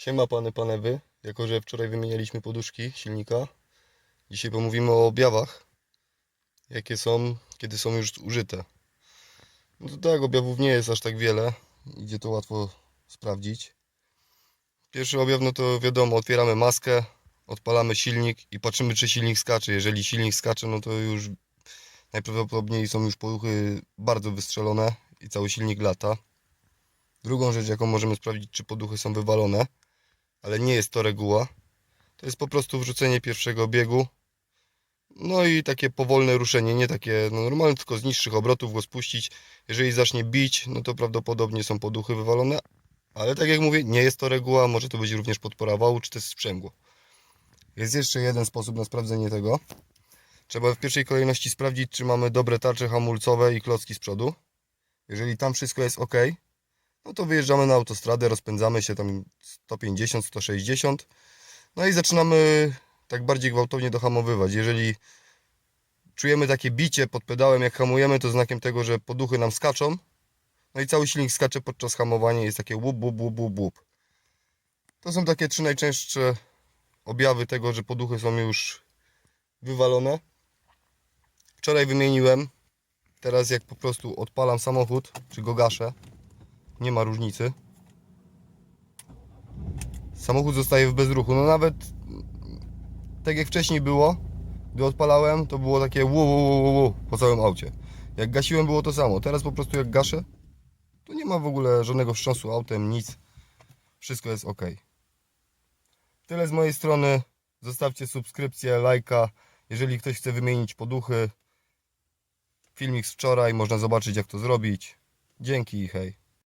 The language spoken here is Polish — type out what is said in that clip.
Siema pany, panewy. Jako, że wczoraj wymienialiśmy poduszki silnika, dzisiaj pomówimy o objawach, jakie są, kiedy są już użyte. No to tak, objawów nie jest aż tak wiele, idzie to łatwo sprawdzić. Pierwszy objaw, no to wiadomo, otwieramy maskę, odpalamy silnik i patrzymy, czy silnik skacze. Jeżeli silnik skacze, no to już najprawdopodobniej są już poduchy bardzo wystrzelone i cały silnik lata. Drugą rzecz, jaką możemy sprawdzić, czy poduchy są wywalone, ale nie jest to reguła, to jest po prostu wrzucenie pierwszego biegu. No i takie powolne ruszenie, nie takie no normalne, tylko z niższych obrotów go spuścić. Jeżeli zacznie bić, no to prawdopodobnie są poduchy wywalone, ale tak jak mówię, nie jest to reguła, może to być również podpora wału, czy też sprzęgło. Jest jeszcze jeden sposób na sprawdzenie tego. Trzeba w pierwszej kolejności sprawdzić, czy mamy dobre tarcze hamulcowe i klocki z przodu. Jeżeli tam wszystko jest ok, no to wyjeżdżamy na autostradę, rozpędzamy się tam 150, 160. No i zaczynamy tak bardziej gwałtownie dohamowywać. Jeżeli czujemy takie bicie pod pedałem, jak hamujemy, to znakiem tego, że poduchy nam skaczą. No i cały silnik skacze podczas hamowania, jest takie łup, łup, łup, łup, łup. To są takie trzy najczęstsze objawy tego, że poduchy są już wywalone. Wczoraj wymieniłem. Teraz jak po prostu odpalam samochód, czy go gaszę, nie ma różnicy. Samochód zostaje w bezruchu. No nawet tak jak wcześniej było, gdy odpalałem, to było takie wu, wu, wu, wu, po całym aucie. Jak gasiłem, było to samo. Teraz po prostu jak gaszę, to nie ma w ogóle żadnego wstrząsu autem, nic. Wszystko jest ok. Tyle z mojej strony. Zostawcie subskrypcję, lajka. Jeżeli ktoś chce wymienić poduchy, filmik z wczoraj, można zobaczyć jak to zrobić. Dzięki i hej.